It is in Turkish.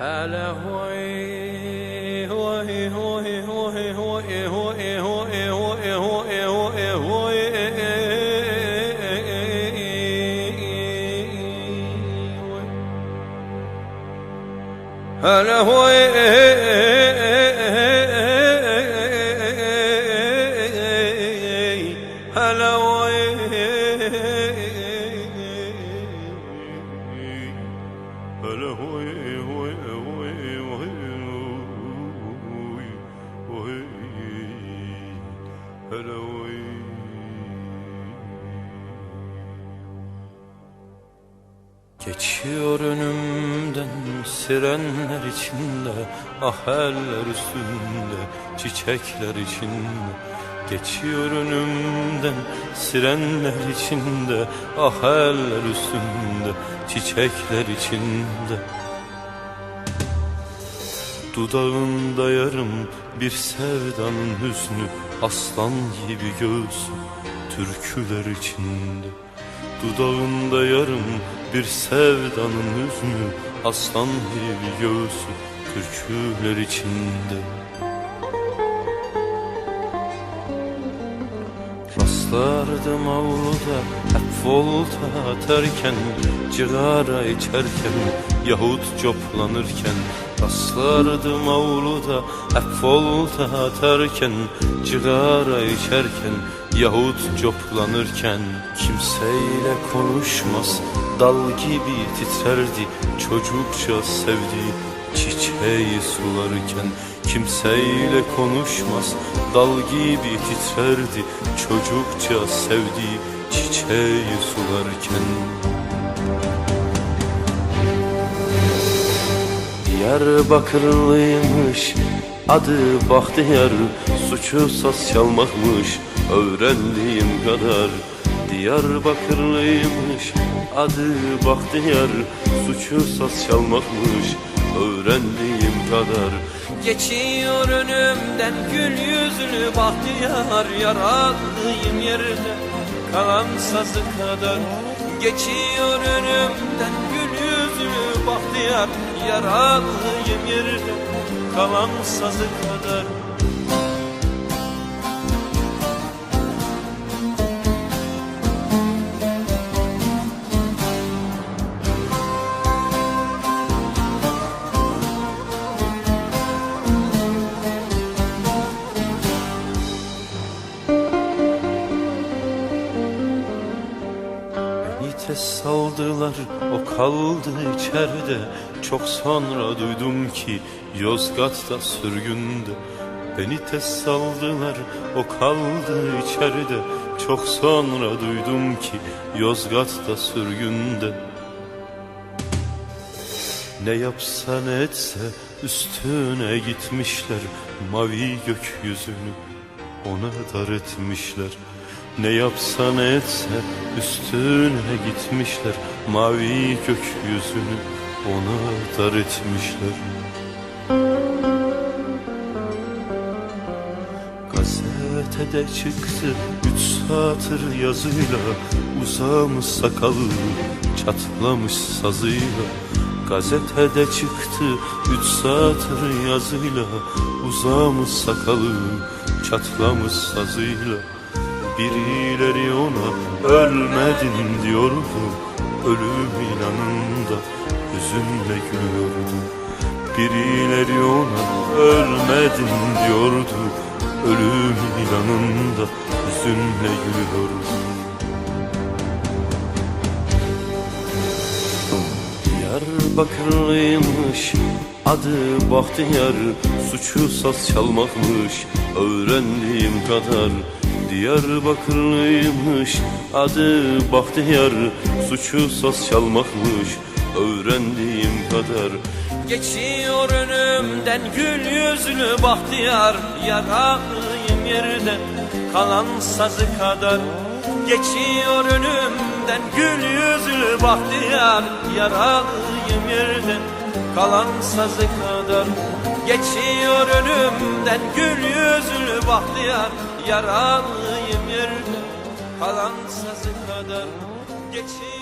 هلا هوي هوي هوي هوي هوي هوي هوي هوي هوي هوي هوي هلا هوي هلا هوي Geçiyor önümden sirenler içinde Ah eller üstünde çiçekler içinde. Geçiyor önümden sirenler içinde Ah eller üstünde çiçekler içinde. Dudağında yarım bir sevdanın hüznü Aslan gibi göğsü türküler içinde. Dudağında yarım bir sevdanın hüznü Aslan gibi göğsü türküler içinde. Rastlardım avluda hep volta atarken Cigara içerken yahut coplanırken Rastlardım avluda hep volta atarken Cigara içerken. Yahut coplanırken Kimseyle konuşmaz dal gibi titrerdi. Çocukça sevdiği çiçeği sularken Kimseyle konuşmaz dal gibi titrerdi. Çocukça sevdiği çiçeği sularken Diyarbakırlıymış adı Bahtiyar Suçu saz çalmakmış öğrendiğim kadar. Diyarbakırlıymış adı Bahtiyar Suçu saz çalmakmış öğrendiğim kadar. Geçiyor önümden gül yüzlü bahtiyar Yaralıyım yerde kalan sazı kadar. Geçiyor önümden Özümü bahtiyar yaralı yemirdim Kalan sazı kadar Tez saldılar o kaldı içeride. Çok sonra duydum ki Yozgat'ta sürgünde Beni tez saldılar. O kaldı içeride. Çok sonra duydum ki Yozgat'ta sürgünde Ne yapsa ne etse üstüne gitmişler. Mavi gökyüzünü ona dar etmişler Ne yapsa ne etse üstüne gitmişler Mavi gökyüzünü ona dar etmişler. Gazetede çıktı üç satır yazıyla Uzamış sakalı çatlamış sazıyla. Gazetede çıktı üç satır yazıyla Uzamış sakalı çatlamış sazıyla Birileri ona ölmedin diyordu. Ölümün anında hüzünle gülüyordu. Birileri ona ölmedin diyordu. Ölümün anında hüzünle gülüyordu. Diyarbakırlıymış adı Bahtiyar Suçu saz çalmakmış. Öğrendiğim kadar Diyarbakırlıymış adı Bahtiyar. Suçu saz çalmakmış öğrendiğim kadar. Geçiyor önümden gül yüzlü Bahtiyar. Yaralıyım yerde kalan sazı kadar. Geçiyor önümden gül yüzlü bahtiyar. Yaralıyım yerden kalan sazı kadar. Geçiyor önümden gül yüzlü bahtiyar Yaralıyım yerden kalan sazı kadar. Geçiyor